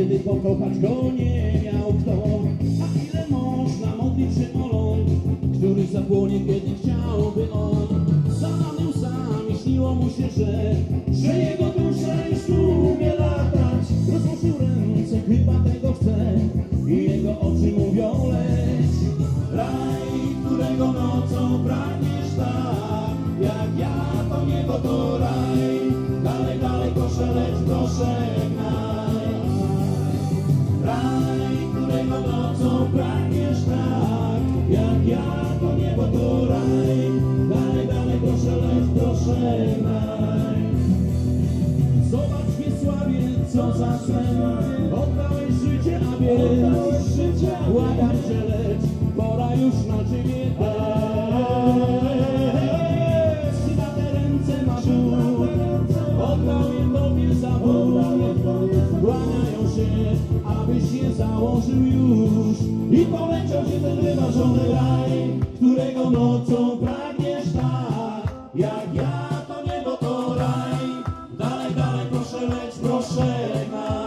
kiedy pokochać go nie miał kto. A ile można modlić się o ląd, który zapłonie, kiedy chciałby on. Śniło mu się, że, że jego dusza już tu umie latać. Rozłożył ręce, chyba tego chce i jego oczy mówią leć. Raj, którego nocą pragniesz tak, jak ja to niebo to raj. Dalej, dalej, proszę, lecz proszę co za sen Oddałeś życie, a więc Błagam cię, lecz pora już na ciebie dać Chyba te ręce ma Bóg Oddał je tobie za Kłaniają się, abyś je założył już. I poleciał się ten wymarzony raj Którego nocą pragniesz Dalej,